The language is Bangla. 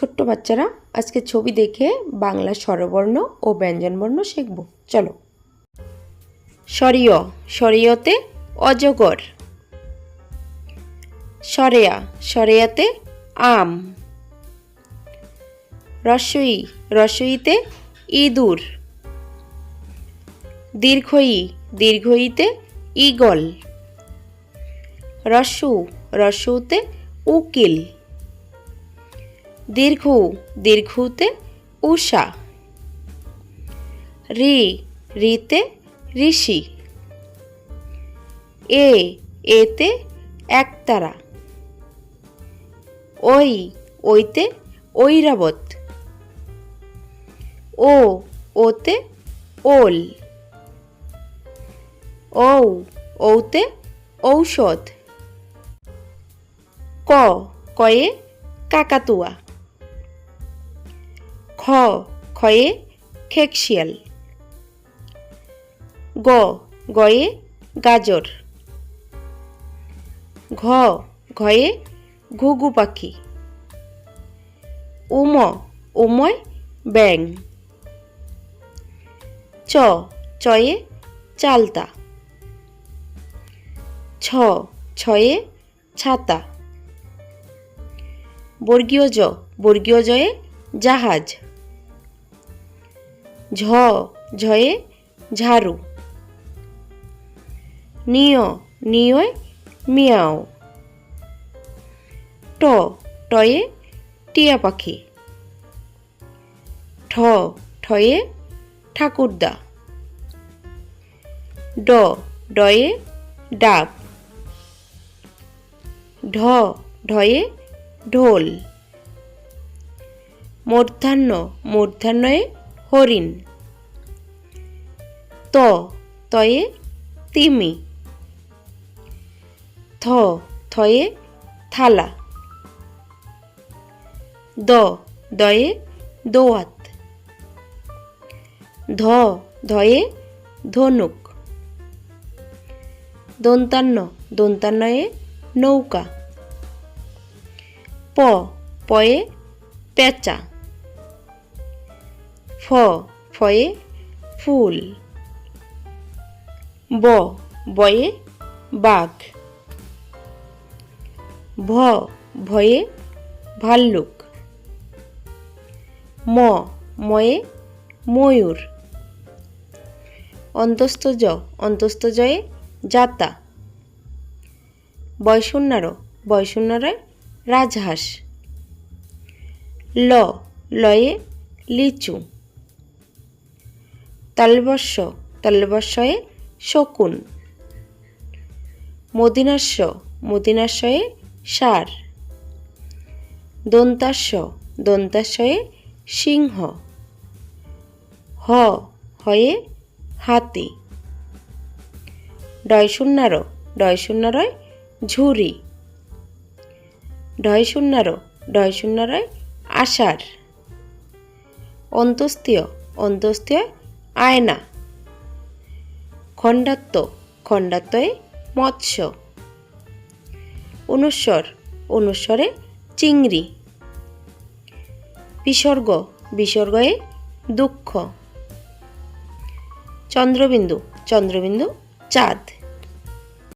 ছোট্ট বাচ্চারা আজকে ছবি দেখে বাংলা স্বরবর্ণ ও ব্যঞ্জনবর্ণ শিখব। চলো। সরিয় সরিয়তে অজগর। সরেয়া সরেয়াতে আম। রসই রসইতে ইঁদুর। দীর্ঘই দীর্ঘইতে ঈগল। রস্যু রস্যুতে উকিল। দীর্ঘ, দীর্ঘতে উষা রি, রিতে ঋষি। এ, এতে একতারা। ওই ওইতে ঐরাবত। ও, ওতে ওল। ঔ, ঔতে ঔষধ। ক, কয়ে কাকাতুয়া। খয়ে খেকশিয়াল। গ, গয়ে গাজর। ঘ, ঘয়ে ঘুঘু পাখি। উম, উময় ব্যাং চ, চয়ে চালতা। ছ, ছয়ে ছাতা। বর্গীয় জ, বর্গীয় জয়ে জাহাজ। ঝ, ঝয়ে ঝাড়ু। নিয়, নিয়য় মিয়াও। ট, টয়ে টিয়া পাখি। ঠ, ঠয়ে ঠাকুরদা। ড, ডয়ে ডাব। ঢ, ঢয়ে ঢোল। মূর্ধান্য মূর্ধান্যয়ে হরিণ। ত, তয়ে তিমি। থ, থয়ে থালা। দ, দয়ে দোয়াত। ধ, ধয়ে ধনুক। দন্তান্ন, দন্তান্নয়ে নৌকা। প, পয়ে পেঁচা। ফ, ফয়ে ফুল। ব, বয়ে বাঘ। ভ, ভয়ে ভাল্লুক। ম, ময়ে ময়ূর। অন্তস্থ জ, অন্তস্থ জয়ে জাতা। বয়শূন্যার বয়শূন্যরে রাজহাঁস। ল, লয়ে লিচু। তালবস্য তালবস্যয়ে শকুন। মদিনাস্য মদিনাশয়ে সার। দন্তাস্য দন্তাশয়ে সিংহ। হ, হয়ে হাতি। ডয় শূন্যার ডয় শূন্যরয় ঝুরি। ডয় শূন্যার ডয় শূন্যরয় আষাঢ়। অন্তস্তীয় অন্তস্তীয় আয়না। খণ্ডাত্ম খণ্ডাত্ময়ে মৎস্য। অনুস্বর অনুস্বরে চিংড়ি। বিসর্গ বিসর্গয়ে দুঃখ। চন্দ্রবিন্দু চন্দ্রবিন্দু চাঁদ।